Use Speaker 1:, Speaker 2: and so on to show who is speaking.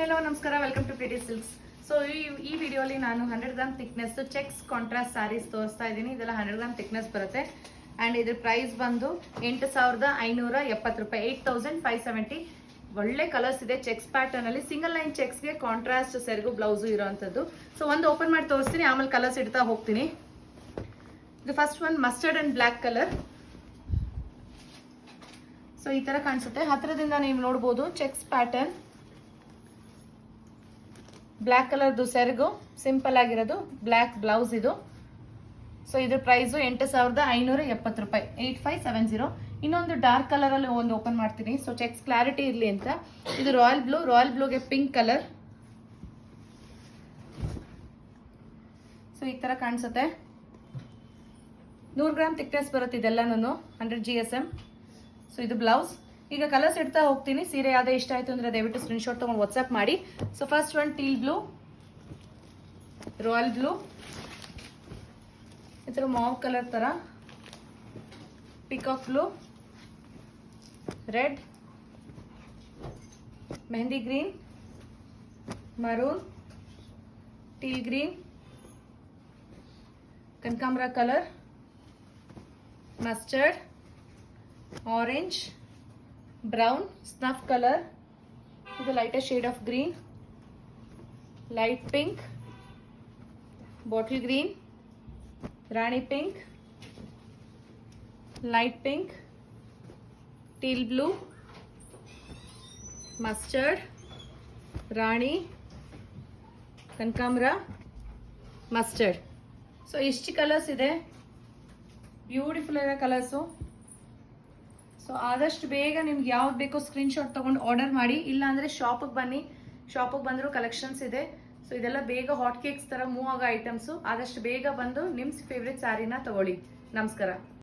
Speaker 1: Hello ನಮಸ್ಕಾರ. Welcome to pretty silks so ಈ ಈ ವಿಡಿಯೋಲಿ ನಾನು hundred gram thickness checks contrast sarees ತೋರಿಸ್ತಾ ಇದ್ದೀನಿ. ಇದೆಲ್ಲ ಹಂಡ್ರೆಡ್ ಗ್ರಾಮ್ ಥಿಕ್ನೆಸ್ ಬರುತ್ತೆ. ಆ್ಯಂಡ್ ಇದ್ರ ಪ್ರೈಸ್ ಬಂದು ಎಂಟು ಸಾವಿರದ ಐನೂರ ಎಪ್ಪತ್ತು ರೂಪಾಯಿ. ಏಯ್ಟ್ ತೌಸಂಡ್ ಫೈವ್ ಸೆವೆಂಟಿ ಒಳ್ಳೆ ಕಲರ್ಸ್ ಇದೆ ಚೆಕ್ಸ್ ಪ್ಯಾಟರ್ನಲ್ಲಿ ಸಿಂಗಲ್ ಲೈನ್ ಚೆಕ್ಸ್ಗೆ ಕಾಂಟ್ರಾಸ್ಟ್ ಸೆರಗು ಬ್ಲೌಸು ಇರೋವಂಥದ್ದು. ಸೊ ಒಂದು ಓಪನ್ ಮಾಡಿ ತೋರಿಸ್ತೀನಿ. ಆಮೇಲೆ ಕಲರ್ಸ್ ಇಡ್ತಾ ಹೋಗ್ತೀನಿ. ಇದು first one mustard and black colour so ಈ ಥರ ಕಾಣಿಸುತ್ತೆ. ಹತ್ತಿರದಿಂದ ನೀವು ನೋಡ್ಬೋದು ಚೆಕ್ಸ್ ಪ್ಯಾಟರ್ನ್ ಬ್ಲ್ಯಾಕ್ ಕಲರ್ದು ಸೆರಗು ಸಿಂಪಲ್ ಆಗಿರೋದು ಬ್ಲ್ಯಾಕ್ ಬ್ಲೌಸ್ ಇದು. ಸೊ ಇದ್ರ ಪ್ರೈಸು ಎಂಟು ಸಾವಿರದ ಐನೂರ ಎಪ್ಪತ್ತು ರೂಪಾಯಿ. Eight five seven zero. ಇನ್ನೊಂದು ಡಾರ್ಕ್ ಕಲರಲ್ಲಿ ಒಂದು ಓಪನ್ ಮಾಡ್ತೀನಿ. ಸೊ ಚೆಕ್ಸ್ ಕ್ಲಾರಿಟಿ ಇರಲಿ ಅಂತ. ಇದು ರಾಯಲ್ ಬ್ಲೂ ರಾಯಲ್ ಬ್ಲೂಗೆ ಪಿಂಕ್ ಕಲರ್ ಸೊ ಈ ಥರ ಕಾಣಿಸುತ್ತೆ. ನೂರು ಗ್ರಾಮ್ ತಿಕ್ನೆಸ್ ಬರುತ್ತೆ ಇದೆಲ್ಲನೂ hundred G S M so ಇದು ಬ್ಲೌಸ್ ಈಗ ಕಲರ್ಸ್ ಇಡ್ತಾ ಹೋಗ್ತೀನಿ. ಸೀರೆ ಯಾವುದೇ ಇಷ್ಟ ಆಯ್ತು ಅಂದ್ರೆ ದಯವಿಟ್ಟು ಸ್ಕ್ರೀನ್ಶಾಟ್ ತೊಗೊಂಡು ವಾಟ್ಸಪ್ ಮಾಡಿ. So first one teal blue royal blue ಈ ಥರ ಮಾವ್ ಕಲರ್ ಥರ peacock blue red mehndi green maroon teal green ಕನಕಾಂಬ್ರ colour mustard orange brown snuff colour ಇದು lighter shade of green light pink bottle green Rani pink light pink teal blue mustard ರಾಣಿ ಕನಕಾಂಬ್ರ mustard so ಇಷ್ಟು colours ಇದೆ beautiful ಇರೋ colours so ಆದಷ್ಟು ಬೇಗ ನಿಮ್ಗೆ ಯಾವ್ದು ಬೇಕೋ ಸ್ಕ್ರೀನ್ಶಾಟ್ ತೊಗೊಂಡು ಆರ್ಡರ್ ಮಾಡಿ. ಇಲ್ಲಾಂದರೆ ಶಾಪಿಗೆ ಬನ್ನಿ. ಶಾಪಿಗೆ ಬಂದರೂ ಕಲೆಕ್ಷನ್ಸ್ ಇದೆ. ಸೊ ಇದೆಲ್ಲ ಬೇಗ ಹಾಟ್ ಕೇಕ್ಸ್ ಥರ ಮೂವ್ ಆಗೋ ಐಟಮ್ಸು ಆದಷ್ಟು ಬೇಗ ಬಂದು ನಿಮ್ಮ ಫೇವ್ರೆಟ್ ಸ್ಯಾರಿನ ತಗೊಳ್ಳಿ. ನಮಸ್ಕಾರ.